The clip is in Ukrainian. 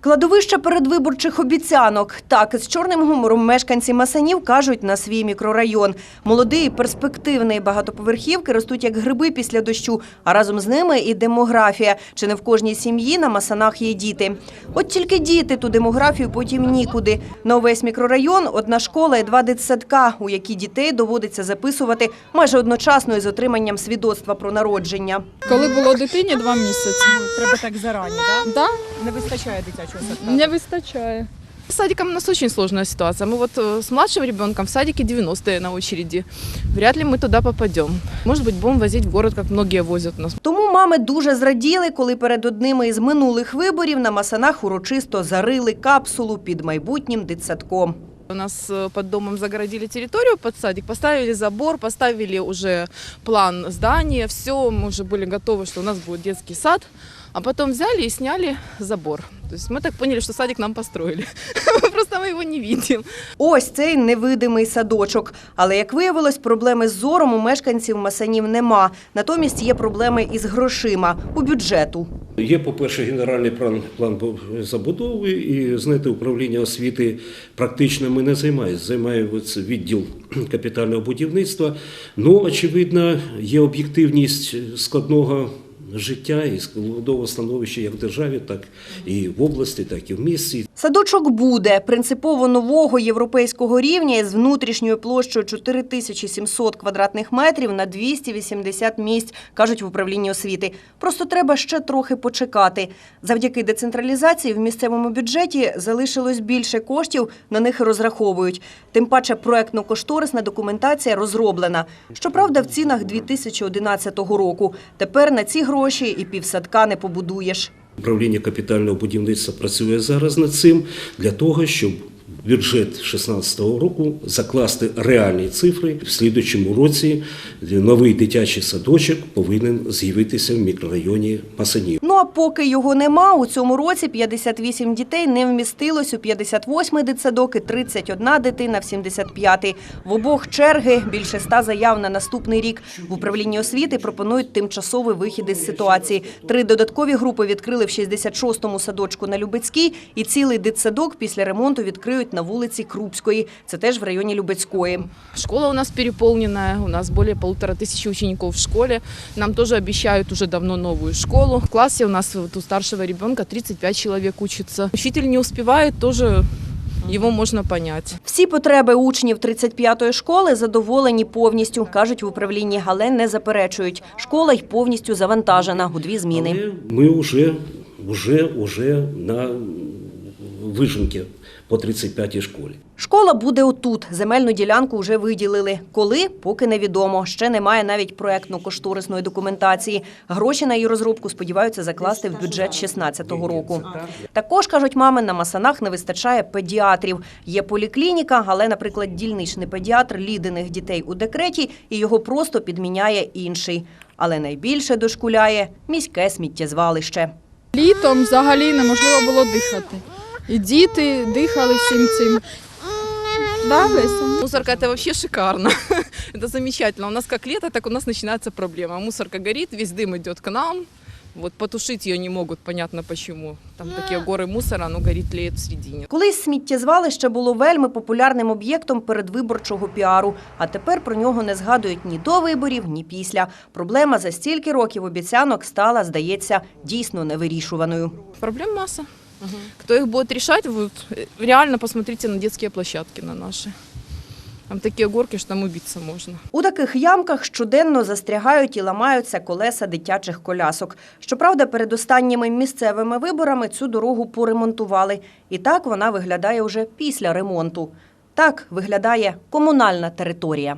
Кладовище передвиборчих обіцянок. Так, з чорним гумором мешканці Масанів кажуть на свій мікрорайон. Молоді і перспективні багатоповерхівки ростуть як гриби після дощу, а разом з ними і демографія. Чи не в кожній сім'ї на Масанах є діти? От тільки діти ту демографію потім нікуди. На увесь мікрорайон одна школа і два дитсадка, у які дітей доводиться записувати майже одночасно із отриманням свідоцтва про народження. Коли було дитині два місяці. Треба так зарані, да? Да, Не вистачає дитячого садка. не вистачає. С садиком у нас очень сложная ситуация. Мы вот э, с младшим ребенком в садике 90-е на очереди. Вряд ли мы туда попадем. Может быть, будем возить в город, как многие возят нас. Тому мами дуже зраділи, коли перед одними із минулих виборів на Масанах урочисто зарили капсулу під майбутнім дитсадком. У нас э, под домом загородили территорию под садик, поставили забор, поставили уже план здания, все, мы уже были готовы, что у нас будет детский сад. А потом взяли и сняли забор. То есть мы так поняли, что садик нам построили. Просто мы его не видим. Ось цей невидимий садочок. Але, як виявилось, проблеми з зором у мешканців Масанів нема. Натомість є проблеми із грошима у бюджету. Є, по-перше, генеральний план, план забудови, і знаєте, управління освіти практично ми не займаємося. Займається відділ капітального будівництва. Ну, очевидно, є об'єктивність складного життя і складового становища як в державі, так і в області, так і в місті. Садочок буде принципово нового європейського рівня із внутрішньою площею 4700 квадратних метрів на 280 місць, кажуть в управлінні освіти. Просто треба ще трохи почекати. Завдяки децентралізації в місцевому бюджеті залишилось більше коштів, на них розраховують. Тим паче проектно-кошторисна документація розроблена. Щоправда, в цінах 2011 року. Тепер на ці гроші і півсадка не побудуєш. Управління капітального будівництва працює зараз над цим для того, щоб бюджет 2016 року закласти реальні цифри. В слідучому році новий дитячий садочок повинен з'явитися в мікрорайоні Масанів. Ну а поки його нема, у цьому році 58 дітей не вмістилось у 58-й дитсадок і 31 дитина в 75-й. В обох черги більше ста заяв на наступний рік. В управлінні освіти пропонують тимчасовий вихід із ситуації. Три додаткові групи відкрили в 66-му садочку на Любецькій і цілий дитсадок після ремонту відкриють на вулиці Крупської. Це теж в районі Любецької. Школа у нас переполненная, у нас более полутора тысячи учеников в школе. Нам тоже обещают уже давно новую школу. В классе у нас у старшего ребенка 35 человек учится. Учитель не успевает, тоже его можно понять. Всі потреби учнів 35-ї школи задоволені повністю, кажуть в управлінні, але не заперечують. Школа й повністю завантажена у дві зміни. Але ми вже, вже, вже на вижимки по 35-й школі. Школа буде отут. Земельну ділянку вже виділили. Коли? Поки невідомо. Ще немає навіть проектно-кошторисної документації. Гроші на її розробку сподіваються закласти в бюджет 16-го року. Також, кажуть мами, на Масанах не вистачає педіатрів. Є поліклініка, але, наприклад, дільничний педіатр лідених дітей у декреті і його просто підміняє інший. Але найбільше дошкуляє міське сміттєзвалище. Літом взагалі неможливо було дихати І діти дихали всім цим. Да, Леся? Мусорка это вообще шикарно. это замечательно. У нас как лето, так у нас начинается проблема. Мусорка горит, весь дым идет к нам. Вот потушить ее не могут, понятно почему. Там такие горы мусора, оно горит, тлеет в середине. Колись сміттєзвалище було вельми популярним об'єктом передвиборчого піару, а тепер про нього не згадують ні до виборів, ні після. Проблема за стільки років обіцянок стала, здається, дійсно невирішуваною. Проблем масса. Кто их будет решать, вот, э, реально посмотрите на детские площадки на наши. Там такие горки, что там убиться можно. У таких ямках щоденно застрягають і ламаються колеса дитячих колясок. Щоправда, перед останніми місцевими виборами цю дорогу поремонтували. І так вона виглядає уже після ремонту. Так виглядає комунальна територія.